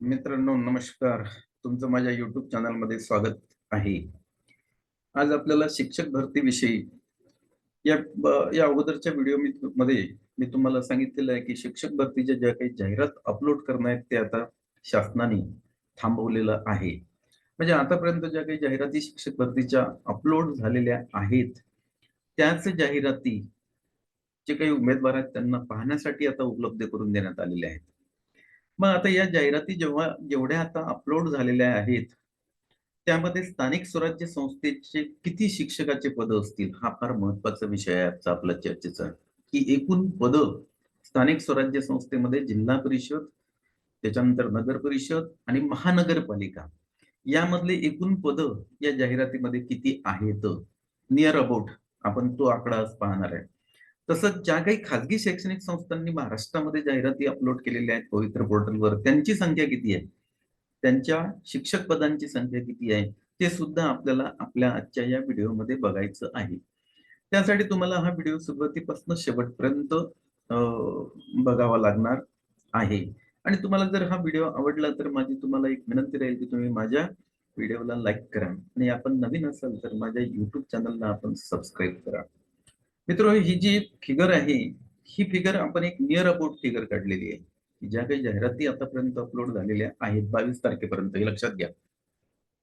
मित्रांनो नमस्कार. तुमचं माझ्या युट्यूब चॅनलमध्ये स्वागत आहे. आज आपल्याला शिक्षक भरतीविषयी या या अगोदरच्या व्हिडिओ मी मध्ये मी तुम्हाला सांगितलेलं आहे की शिक्षक भरतीच्या ज्या काही जाहिरात अपलोड करणं आहेत ते आता शासनाने थांबवलेलं आहे. म्हणजे आतापर्यंत ज्या काही जाहिराती शिक्षक भरतीच्या अपलोड झालेल्या आहेत त्याच जाहिराती जे काही उमेदवार आहेत त्यांना पाहण्यासाठी आता उपलब्ध करून देण्यात आलेल्या आहेत. मग आता या जाहिराती जेव्हा जेवढ्या आता अपलोड झालेल्या आहेत त्यामध्ये स्थानिक स्वराज्य संस्थेचे किती शिक्षकाचे पद असतील? हा फार महत्त्वाचा विषय आहे आजचा आपला चर्चेचा. की एकूण पद स्थानिक स्वराज्य संस्थेमध्ये जिल्हा परिषद त्याच्यानंतर नगर परिषद आणि महानगरपालिका. यामधले एकूण पद या जाहिरातीमध्ये किती आहेत? नियर अबाउट आपण तो आकडा आज पाहणार आहे. तसंच ज्या काही खाजगी शैक्षणिक संस्थांनी महाराष्ट्रामध्ये जाहिराती अपलोड केलेल्या आहेत पवित्र पोर्टलवर त्यांची संख्या किती आहे? त्यांच्या शिक्षक पदांची संख्या किती आहे? ते सुद्धा आपल्याला आपल्या आजच्या या व्हिडिओमध्ये बघायचं आहे. त्यासाठी तुम्हाला हा व्हिडिओ सुरुवातीपासून शेवटपर्यंत बघावा लागणार आहे. आणि तुम्हाला जर हा व्हिडिओ आवडला तर माझी तुम्हाला एक विनंती राहील की तुम्ही माझ्या व्हिडिओला लाईक करा. आणि आपण नवीन असाल तर माझ्या युट्यूब चॅनलला आपण सबस्क्राईब करा. मित्र ही जी फिगर आहे ही फिगर आपण एक नियर अबाउट फिगर काढलेली आहे. ज्या काही जाहिराती आतापर्यंत अपलोड झालेल्या आहेत बावीस तारखेपर्यंत हे लक्षात घ्या.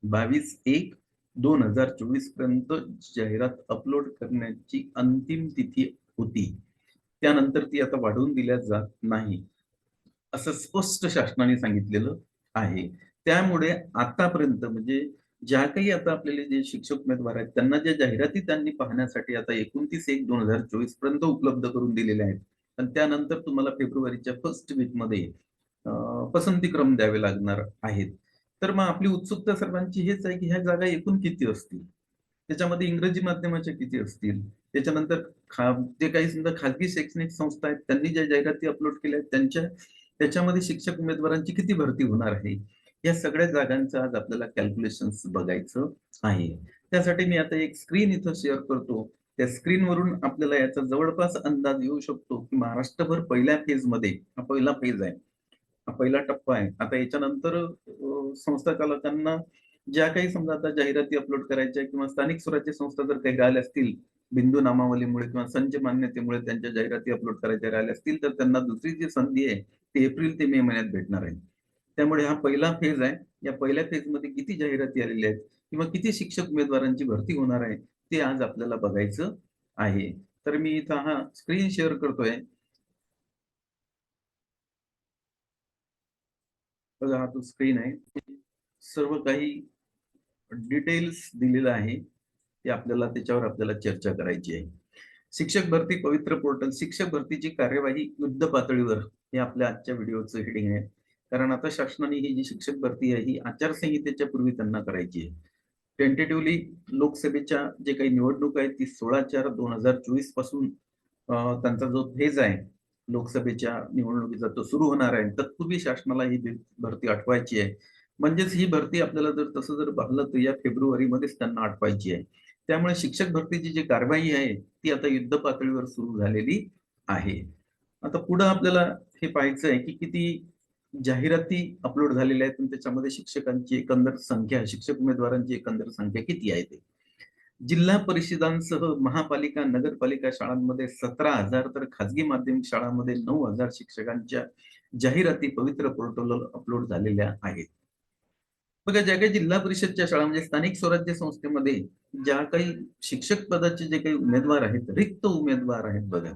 बावीस एक दोन हजार चोवीसपर्यंत जाहिरात अपलोड करण्याची अंतिम तिथी होती. त्यानंतर ती आता वाढवून दिल्या जात नाही. असं स्पष्ट शासनाने सांगितलेलं आहे. त्यामुळे आतापर्यंत म्हणजे ज्या काही आता आपल्याला जे शिक्षक उमेदवार आहेत त्यांना ज्या जाहिराती त्यांनी पाहण्यासाठी आता एकोणतीस एक दोन हजार चोवीसपर्यंत उपलब्ध करून दिलेल्या आहेत. आणि त्यानंतर तुम्हाला फेब्रुवारीच्या फर्स्ट वीकमध्ये पसंतीक्रम द्यावे लागणार आहेत. तर मग आपली उत्सुकता सर्वांची हेच आहे की ह्या जागा एकूण किती असतील? त्याच्यामध्ये इंग्रजी माध्यमाच्या किती असतील? त्याच्यानंतर खा जे काही समजा खाजगी शैक्षणिक संस्था आहेत त्यांनी ज्या जाहिराती अपलोड केल्या आहेत त्यांच्या त्याच्यामध्ये शिक्षक उमेदवारांची किती भरती होणार आहे? या सगळ्या जागांचं आज आपल्याला कॅल्क्युलेशन बघायचं आहे. त्यासाठी मी आता एक स्क्रीन इथं शेअर करतो. त्या स्क्रीनवरून आपल्याला याचा जवळपास अंदाज येऊ शकतो की महाराष्ट्रभर पहिल्या फेजमध्ये हा पहिला फेज आहे हा पहिला टप्पा आहे. आता याच्यानंतर अं, संस्था चालकांना ज्या काही समजा आता जाहिराती अपलोड करायच्या किंवा स्थानिक स्वराज्य संस्था जर काही राहिल्या असतील बिंदू नामावलीमुळे किंवा संच मान्यतेमुळे त्यांच्या जाहिराती अपलोड करायच्या राहिल्या असतील तर त्यांना दुसरी जी संधी आहे ती एप्रिल ते मे महिन्यात भेटणार आहे. त्यामुळे हा पहिला फेज आहे. या पहिल्या फेजमध्ये किती जाहिराती आलेल्या आहेत? किंवा किती शिक्षक उमेदवारांची भरती होणार आहे? ते आज आपल्याला बघायचं आहे. तर मी इथं हा स्क्रीन शेअर करतोय. बघा हा तो स्क्रीन आहे. सर्व काही डिटेल्स दिलेलं आहे. ते आपल्याला त्याच्यावर आपल्याला चर्चा करायची आहे. शिक्षक भरती पवित्र पोर्टल शिक्षक भरतीची कार्यवाही युद्ध पातळीवर हे आपल्या आजच्या व्हिडिओचं हेडिंग आहे. कारण आता शासनाने ही जी शिक्षक भरती आहे ही आचारसंहितेच्या पूर्वी त्यांना करायची आहे. टेंटेटिव्हली लोकसभेच्या जे काही निवडणूक आहे ती सोळा चार दोन हजार चोवीसपासून त्यांचा जो फेज आहे लोकसभेच्या निवडणुकीचा तो सुरू होणार आहे. तत्पूर्वी शासनाला ही भरती आठवायची आहे. म्हणजेच ही भरती आपल्याला जर तसं जर पाहिलं तर या फेब्रुवारीमध्येच त्यांना आठवायची आहे. त्यामुळे शिक्षक भरतीची जी कारवाई आहे ती आता युद्ध पातळीवर सुरू झालेली आहे. आता पुढे आपल्याला हे पाहायचं आहे की किती जाहिराती अपलोड झालेल्या आहेत त्याच्यामध्ये शिक्षकांची एकंदर संख्या शिक्षक उमेदवारांची एकंदर संख्या किती आहे ते? जिल्हा परिषदांसह महापालिका नगरपालिका शाळांमध्ये सतरा हजार तर खाजगी माध्यमिक शाळांमध्ये नऊ हजार शिक्षकांच्या जाहिराती पवित्र पोर्टलवर अपलोड झालेल्या आहेत. बघा ज्या काही जिल्हा परिषदच्या शाळा म्हणजे स्थानिक स्वराज्य संस्थेमध्ये ज्या काही शिक्षक पदाचे जे काही उमेदवार आहेत रिक्त उमेदवार आहेत बघा.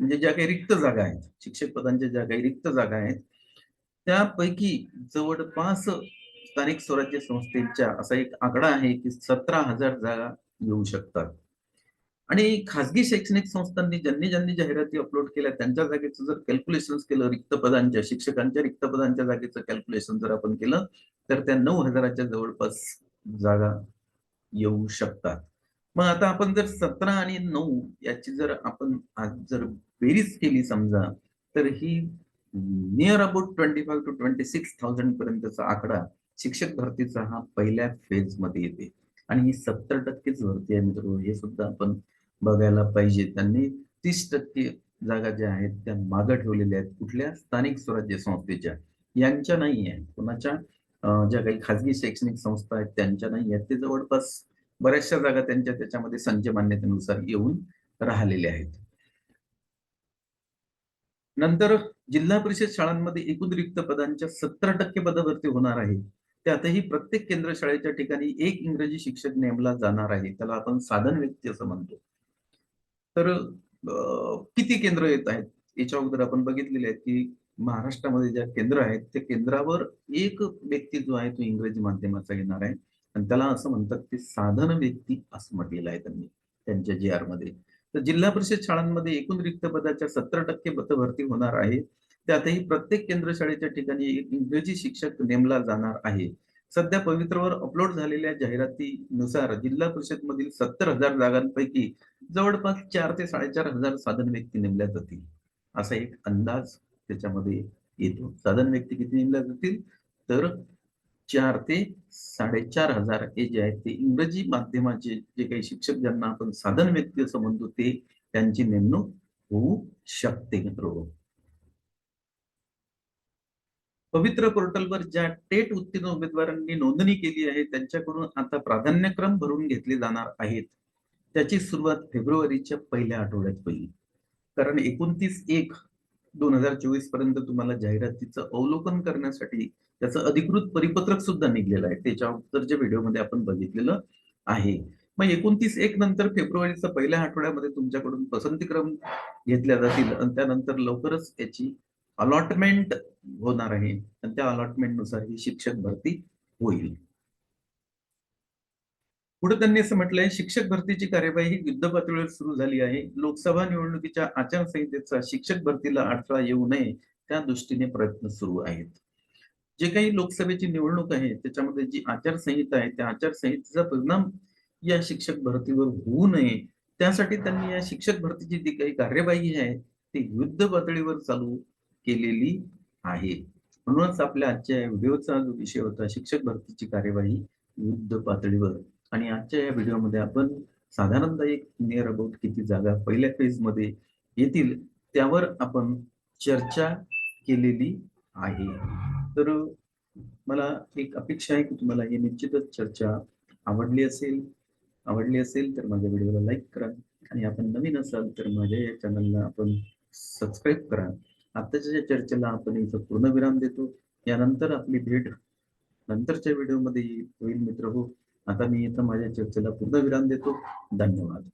म्हणजे ज्या काही रिक्त जागा आहेत शिक्षक पदांच्या ज्या काही रिक्त जागा आहेत त्यापैकी जवळपास स्थानिक स्वराज्य संस्थेच्या असा एक आकडा आहे की सतरा हजार जागा येऊ शकतात. आणि खासगी शैक्षणिक संस्थांनी ज्यांनी ज्यांनी जाहिराती अपलोड केल्या त्यांच्या जागेचं जर कॅल्क्युलेशन केलं रिक्त पदांच्या शिक्षकांच्या रिक्त पदांच्या जागेचं कॅल्क्युलेशन जर आपण केलं तर त्या नऊ हजाराच्या जवळपास जागा येऊ शकतात. मग आता आपण जर सतरा आणि नऊ याची जर आपण आज जर बेरीज केली समजा तर ही near about twenty five two twenty six thousand पर्यंतचा आकडा शिक्षक भरतीचा हा पहिल्या फेजमध्ये येते. आणि ही सत्तर टक्केच भरती आहे मित्र हे सुद्धा आपण बघायला पाहिजे. त्यांनी तीस टक्के जागा ज्या आहेत त्या मागं ठेवलेल्या आहेत. कुठल्या? स्थानिक स्वराज्य संस्थेच्या. यांच्या नाही आहेत. कोणाच्या? ज्या काही खाजगी शैक्षणिक संस्था आहेत त्यांच्या नाही आहेत. ते जवळपास बऱ्याचशा जागा त्यांच्या त्याच्यामध्ये संच मान्यतेनुसार येऊन राहिलेल्या आहेत. नंतर जिल्हा परिषद शाळांमध्ये एकूण रिक्त पदांच्या सत्तर टक्के पदभरती होणार आहे. त्यातही प्रत्येक केंद्र शाळेच्या ठिकाणी एक इंग्रजी शिक्षक नेमला जाणार आहे. त्याला आपण साधन व्यक्ती असं म्हणतो. तर किती केंद्र येत आहेत? याच्या अगोदर आपण बघितलेले आहेत की महाराष्ट्रामध्ये ज्या केंद्र आहेत त्या केंद्रावर एक व्यक्ती जो आहे तो इंग्रजी माध्यमाचा येणार आहे. आणि त्याला असं म्हणतात ते साधन व्यक्ती असं म्हटलेलं आहे त्यांनी त्यांच्या जी आरमध्ये. तर जिल्हा परिषद शाळांमध्ये एकूण रिक्त पदाच्या सत्तर टक्के पदभरती होणार आहे त्यातही प्रत्येक केंद्र शाळेच्या ठिकाणी एक इंग्रजी शिक्षक नेमला जाणार आहे. सध्या पवित्रवर अपलोड झालेल्या जाहिरातीनुसार जिल्हा परिषद मधील सत्तर हजार जागांपैकी जवळपास चार ते साडेचार हजार साधन व्यक्ती नेमल्या जातील. असा एक अंदाज त्याच्यामध्ये येतो. साधन व्यक्ती किती नेमल्या जातील? तर चार ते साडेचार हजार हे जे आहेत ते इंग्रजी माध्यमाचे जे काही शिक्षक ज्यांना आपण साधन व्यक्ती असं म्हणतो ते त्यांची नेमणूक होऊ शकते पवित्र पोर्टलवर ज्या टेट उत्तीर्ण उमेदवारांनी नोंदणी केली आहे त्यांच्याकडून आता प्राधान्यक्रम भरून घेतले जाणार आहेत. त्याची सुरुवात फेब्रुवारीच्या पहिल्या आठवड्यात होईल. कारण एकोणतीस एक दोन हजार चोवीसपर्यंत तुम्हाला जाहिरातीचं अवलोकन करण्यासाठी त्याचं अधिकृत परिपत्रक सुद्धा निघलेलं आहे. त्याच्या अगोदरच्या व्हिडिओमध्ये आपण बघितलेलं आहे. मग एकोणतीस एक नंतर फेब्रुवारीच्या पहिल्या आठवड्यामध्ये तुमच्याकडून पसंतीक्रम घेतल्या जातील आणि त्यानंतर लवकरच याची अलॉटमेंट होणार आहे आणि त्या अलॉटमेंटनुसार ही शिक्षक भरती होईल. पुढे त्यांनी असं म्हटलंय शिक्षक भरतीची कार्यवाही ही युद्ध पातळीवर सुरू झाली आहे. लोकसभा निवडणुकीच्या आचारसंहितेचा शिक्षक भरतीला अडथळा येऊ नये त्या दृष्टीने प्रयत्न सुरू आहेत. जे काही लोकसभेची निवडणूक आहे त्याच्यामध्ये जी आचारसंहिता आहे त्या आचारसंहितेचा परिणाम या शिक्षक भरतीवर होऊ नये. त्यासाठी त्यांनी या शिक्षक भरतीची जी काही कार्यवाही आहे ती युद्ध पातळीवर चालू केलेली आहे. म्हणूनच आपल्या आजच्या या व्हिडिओचा जो विषय होता शिक्षक भरतीची कार्यवाही युद्ध पातळीवर. आणि आजच्या या व्हिडिओमध्ये आपण साधारणतः एक नियर अबाउट किती जागा पहिल्या फेजमध्ये येतील त्यावर आपण चर्चा केलेली आहे. तर मला एक अपेक्षा आहे की तुम्हाला ही निश्चितच चर्चा आवडली असेल आवडली असेल तर माझ्या व्हिडिओला लाईक करा. आणि आपण नवीन असाल तर माझ्या या चॅनलला आपण सबस्क्राईब करा. आत्ताच्या ज्या चर्चेला आपण इथं पूर्णविराम देतो यानंतर आपली भेट नंतरच्या व्हिडिओमध्ये होईल मित्र हो. आता मी इथं माझ्या चर्चेला पूर्णविराम देतो. धन्यवाद.